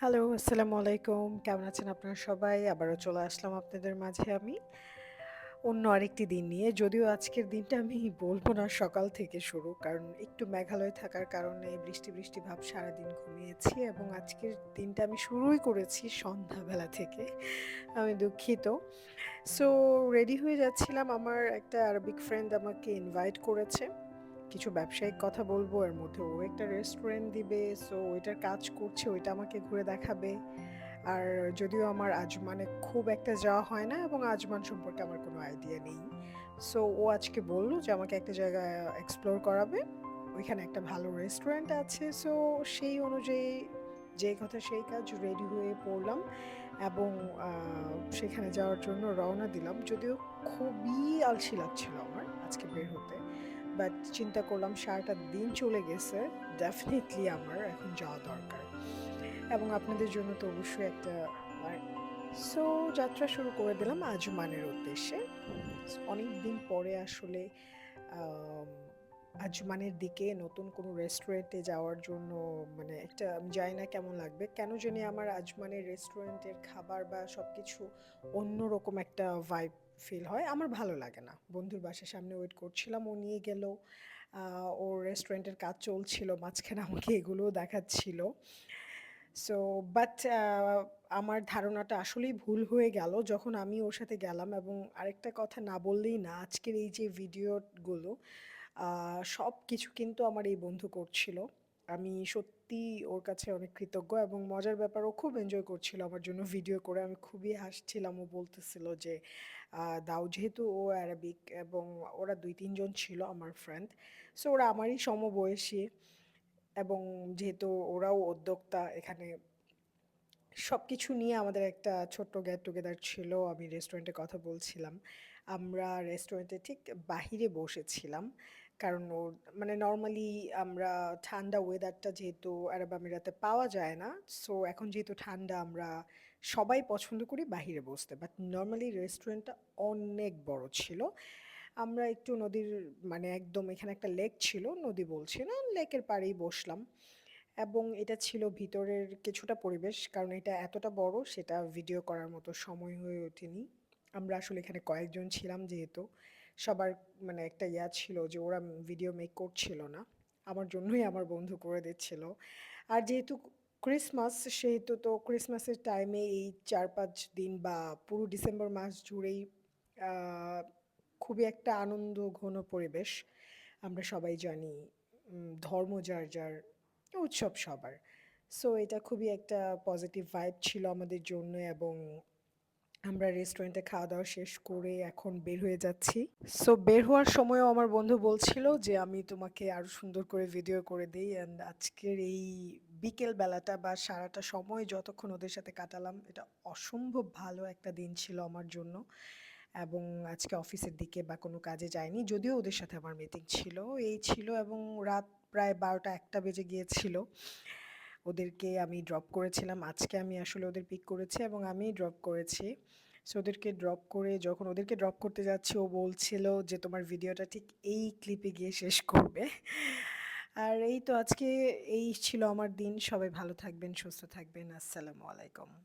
Hello, আসসালামু আলাইকুম। কেমন আছেন আপনারা সবাই? আবারও চলে আসলাম আপনাদের মাঝে আমি। অন্য আরেকটি দিন নিয়ে। যদিও আজকের দিনটা আমি বলব না সকাল থেকে শুরু। কারণ একটু মেঘালয় থাকার কারণে বৃষ্টি, বৃষ্টি ভাব সারাদিন ঘুমিয়েছি এবং আজকের দিনটা আমি শুরুই করেছি সন্ধ্যাবেলা থেকে। আমি দুঃখিত। সো রেডি হয়ে যাচ্ছিলাম। আমার একটা আরবিক ফ্রেন্ড আমাকে ইনভাইট করেছে। কিছু ব্যবসায়িক কথা বলব। এর মধ্যে ও একটা রেস্টুরেন্ট দিবে। সো ওইটার কাজ করছে, ওইটা আমাকে ঘুরে দেখাবে। আর যদিও আমার আজমানে খুব একটা যাওয়া হয় না এবং আজমান সম্পর্কে আমার কোনো আইডিয়া নেই। সো ও আজকে বলল যে আমাকে একটা জায়গা এক্সপ্লোর করাবে। ওইখানে একটা ভালো রেস্টুরেন্ট আছে। সো সেই অনুযায়ী যেই কথা সেই কাজ রেডি হয়ে পড়লাম এবং সেখানে যাওয়ার জন্য রওনা দিলাম। যদিও খুবই আলসি লাগছিল আমার আজকে বের হতে। বাট চিন্তা করলাম সারাটা দিন চলে গেছে। ডেফিনেটলি আমার এখন যাওয়া দরকার। এবং আপনাদের জন্য তো অবশ্যই একটা সো যাত্রা শুরু করে দিলাম আজমানের উদ্দেশ্যে। অনেক দিন পরে আসলে আজমানের দিকে নতুন কোনো রেস্টুরেন্টে যাওয়ার জন্য মানে একটা, আমি না কেমন লাগবে। কেন জানি আমার আজমানের রেস্টুরেন্টের খাবার বা সবকিছু অন্যরকম একটা ভাইব ফিল হয়। আমার ভালো লাগে না। বন্ধুর বাসার সামনে ওয়েট করছিলাম। ও নিয়ে গেল। ওর রেস্টুরেন্টের কাজ চলছিল। মাঝখানে আমাকে এগুলোও দেখাচ্ছিল। সো বাট আমার ধারণাটা আসলেই ভুল হয়ে গেল যখন আমি ওর সাথে গেলাম এবং আরেকটা কথা না বললেই না, আজকের এই যে ভিডিওগুলো আ, সবকিছু কিন্তু আমার এই বন্ধু করছিল। আমি সত্যিই ওর কাছে অনেক কৃতজ্ঞ এবং মজার ব্যাপার, ও খুব এনজয় করছিল আমার জন্য ভিডিও করে। আমি খুবই হাসছিলাম। ও বলতেছিল যে দাও যেহেতু ও অ্যারাবিক এবং ওরা দুই তিনজন ছিল আমার ফ্রেন্ড। সো ওরা আমারই সমবয়সী এবং যেহেতু ওরাও উদ্যোক্তা, এখানে সব কিছু নিয়ে আমাদের একটা ছোট্ট গেট টুগেদার ছিল। আমি রেস্টুরেন্টে কথা বলছিলাম। আমরা রেস্টুরেন্টে ঠিক বাহিরে বসেছিলাম। কারণ ওর মানে নর্মালি আমরা ঠান্ডা ওয়েদারটা যেহেতু আরব আমিরাতে পাওয়া যায় না। সো এখন যেহেতু ঠান্ডা আমরা সবাই পছন্দ করি বাহিরে বসতে। বাট নর্মালি রেস্টুরেন্টটা অনেক বড় ছিল। আমরা একটু নদীর মানে একদম এখানে একটা লেক ছিল। নদী বলছি না, লেকের পাড়েই বসলাম। এবং এটা ছিল ভিতরের কিছুটা পরিবেশ। কারণ এটা এতটা বড় সেটা ভিডিও করার মতো সময় হয়ে ওঠেনি। আমরা আসলে এখানে কয়েকজন ছিলাম যেহেতু সবার মানে একটা ইয়া ছিল যে ওরা ভিডিও মেক করছিল না। আমার জন্যই আমার বন্ধু করে দিচ্ছিল। আর যেহেতু ক্রিসমাস সেহেতু তো ক্রিসমাসের টাইমে এই ৪-৫ দিন বা পুরো ডিসেম্বর মাস জুড়েই খুবই একটা আনন্দ ঘন পরিবেশ। আমরা সবাই জানি ধর্ম যার, যার উৎসব সবার। সো এটা খুবই একটা পজিটিভ ভাইব ছিল আমাদের জন্য এবং আমরা রেস্টুরেন্টে খাওয়া-দাওয়া শেষ করে এখন বের হয়ে যাচ্ছি। সো বের হওয়ার সময়ও আমার বন্ধু বলছিল যে, "আমি তোমাকে আরও সুন্দর করে ভিডিও করে দিই অ্যান্ড আজকের এই বিকেল বেলাটা বা সারাটা সময় যতক্ষণ ওদের সাথে কাটালাম এটা অসম্ভব ভালো একটা দিন ছিল আমার জন্য। এবং আজকে অফিসের দিকে বা কোনো কাজে যায়নি যদিও ওদের সাথে আমার মিটিং ছিল। এই ছিল এবং রাত প্রায় ১২টা-১টা বেজে গিয়েছিল। ওদেরকে আমি ড্রপ করেছিলাম। আজকে আমি আসলে ওদের পিক করেছি এবং আমি ড্রপ করেছি। সো ওদেরকে ড্রপ করে যখন ওদেরকে ড্রপ করতে যাচ্ছি ও বলছিল যে, "তোমার ভিডিওটা ঠিক এই ক্লিপে গিয়ে শেষ করবে।" আর এই তো আজকে এই ছিল আমার দিন। সবাই ভালো থাকবেন, সুস্থ থাকবেন। আসসালামু আলাইকুম।